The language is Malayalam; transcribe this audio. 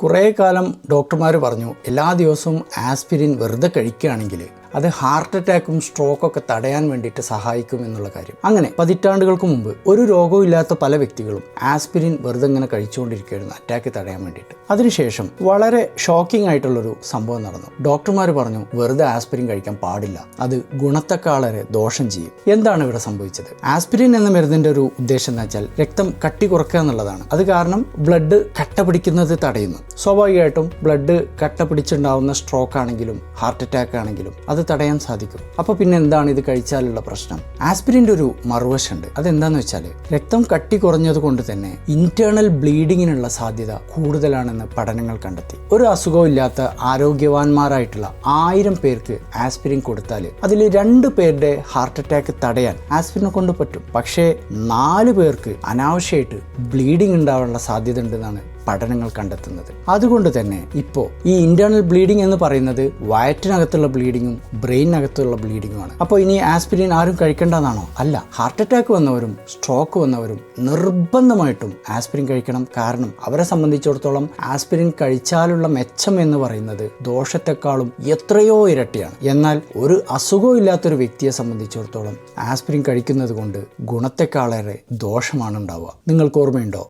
കുറേ കാലം ഡോക്ടർമാർ പറഞ്ഞു എല്ലാ ദിവസവും ആസ്പിരിൻ വെറുതെ കഴിക്കുകയാണെങ്കിൽ അത് ഹാർട്ട് അറ്റാക്കും സ്ട്രോക്കൊക്കെ തടയാൻ വേണ്ടിയിട്ട് സഹായിക്കും എന്നുള്ള കാര്യം. അങ്ങനെ പതിറ്റാണ്ടുകൾക്ക് മുമ്പ് ഒരു രോഗവും ഇല്ലാത്ത പല വ്യക്തികളും ആസ്പിരിൻ വെറുതെ ഇങ്ങനെ കഴിച്ചുകൊണ്ടിരിക്കുകയായിരുന്നു അറ്റാക്ക് തടയാൻ വേണ്ടിയിട്ട്. അതിനുശേഷം വളരെ ഷോക്കിംഗ് ആയിട്ടുള്ളൊരു സംഭവം നടന്നു. ഡോക്ടർമാർ പറഞ്ഞു വെറുതെ ആസ്പിരിൻ കഴിക്കാൻ പാടില്ല. അത് ഗുണത്തെക്കാളേറെ ദോഷം ചെയ്യും. എന്താണ് ഇവിടെ സംഭവിച്ചത്? ആസ്പിരിൻ എന്ന മരുന്നിന്റെ ഒരു ഉദ്ദേശം എന്ന് വെച്ചാൽ രക്തം കട്ടി കുറക്കുക എന്നുള്ളതാണ്. അത് കാരണം ബ്ലഡ് കട്ട പിടിക്കുന്നത് തടയുന്നു. സ്വാഭാവികമായിട്ടും ബ്ലഡ് കട്ട പിടിച്ചുണ്ടാവുന്ന സ്ട്രോക്ക് ആണെങ്കിലും ഹാർട്ട് അറ്റാക്ക് ആണെങ്കിലും അത് തടയാൻ സാധിക്കും. അപ്പോൾ പിന്നെ എന്താണ് ഇത് കഴിച്ചാലുള്ള പ്രശ്നം? ആസ്പിരിന്റെ ഒരു മറുവശമുണ്ട് അതെന്താന്ന് വെച്ചാൽ രക്തം കട്ടി കുറഞ്ഞത് കൊണ്ട് തന്നെ ഇന്റേണൽ ബ്ലീഡിങ്ങിനുള്ള സാധ്യത കൂടുതലാണെന്ന് പഠനങ്ങൾ കണ്ടെത്തി. ഒരു അസുഖവും ഇല്ലാത്ത ആരോഗ്യവാന്മാരായിട്ടുള്ള ആയിരം പേർക്ക് ആസ്പിരിൻ കൊടുത്താൽ അതിൽ രണ്ട് പേരുടെ ഹാർട്ട് അറ്റാക്ക് തടയാൻ ആസ്പിരിനെ കൊണ്ട് പറ്റും. പക്ഷേ നാല് പേർക്ക് അനാവശ്യമായിട്ട് ബ്ലീഡിംഗ് ഉണ്ടാവാനുള്ള സാധ്യത ഉണ്ടെന്നാണ് പഠനങ്ങൾ കണ്ടെത്തുന്നത്. അതുകൊണ്ട് തന്നെ ഇപ്പോൾ ഈ ഇന്റേണൽ ബ്ലീഡിംഗ് എന്ന് പറയുന്നത് വയറ്റിനകത്തുള്ള ബ്ലീഡിങ്ങും ബ്രെയിനകത്തുള്ള ബ്ലീഡിങ്ങുമാണ് അപ്പോൾ ഇനി ആസ്പിരിൻ ആരും കഴിക്കേണ്ടതാണോ അല്ല. ഹാർട്ട് അറ്റാക്ക് വന്നവരും സ്ട്രോക്ക് വന്നവരും നിർബന്ധമായിട്ടും ആസ്പിരിൻ കഴിക്കണം. കാരണം അവരെ സംബന്ധിച്ചിടത്തോളം ആസ്പിരിൻ കഴിച്ചാലുള്ള മെച്ചം എന്ന് പറയുന്നത് ദോഷത്തെക്കാളും എത്രയോ ഇരട്ടിയാണ്. എന്നാൽ ഒരു അസുഖവും ഇല്ലാത്തൊരു വ്യക്തിയെ സംബന്ധിച്ചിടത്തോളം ആസ്പിരിൻ കഴിക്കുന്നത് കൊണ്ട് ഗുണത്തെക്കാളേറെ ദോഷമാണ് ഉണ്ടാവുക. നിങ്ങൾക്ക് ഓർമ്മയുണ്ടോ?